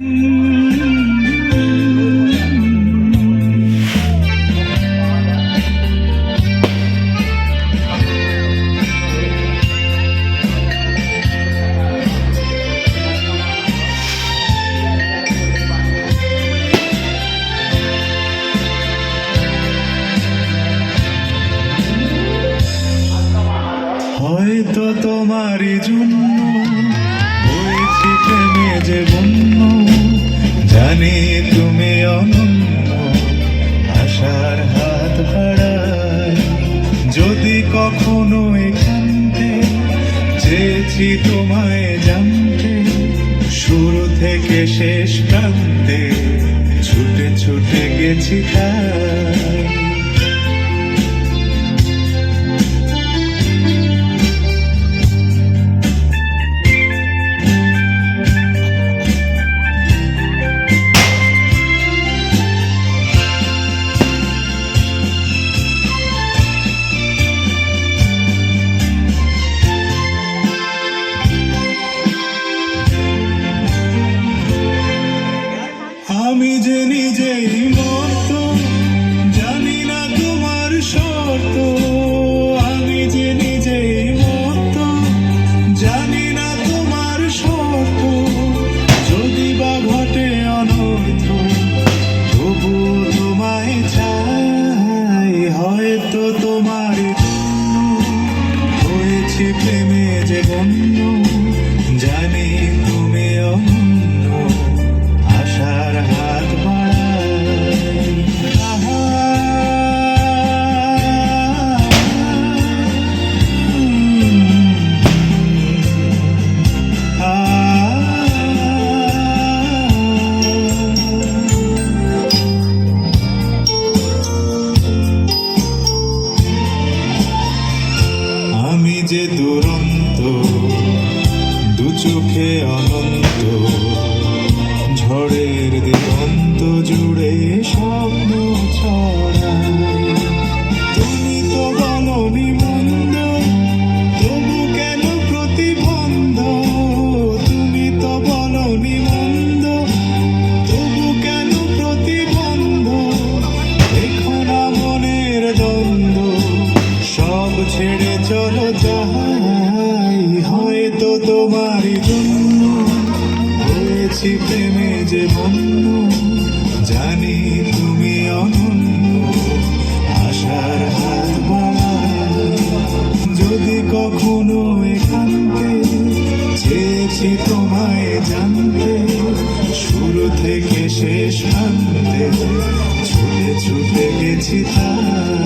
হয়তো তোমারই জন্য হয়েছি যে বন্য চেয়েছি তোমায় জানতে শুরু থেকে শেষ প্রান্তে ছুটে ছুটে গেছি তাই যে নিজেই মত জানি না তোমার শর্ত। আমি যে নিজেই মত জানি না তোমার শর্ত। যদি বা ঘটে অনর্থ, তবু তোমায় চাই, হয়তো তোমার হয়েছি প্রেমে যে গণ্য জানি তুমি অনন্য আশার দুরন্ত দু চোখে আনন্দ ঝড়ের চলো যাই হয়তো তোমারই জন্য হয়েছি প্রেমে যে বন্য জানি তুমি অনন্য, আশার হাত যদি কখনো এখানকে চেয়েছি তোমায় জানতে, শুরু থেকে শেষ প্রান্তে ছুটে ছুটে গেছি তাই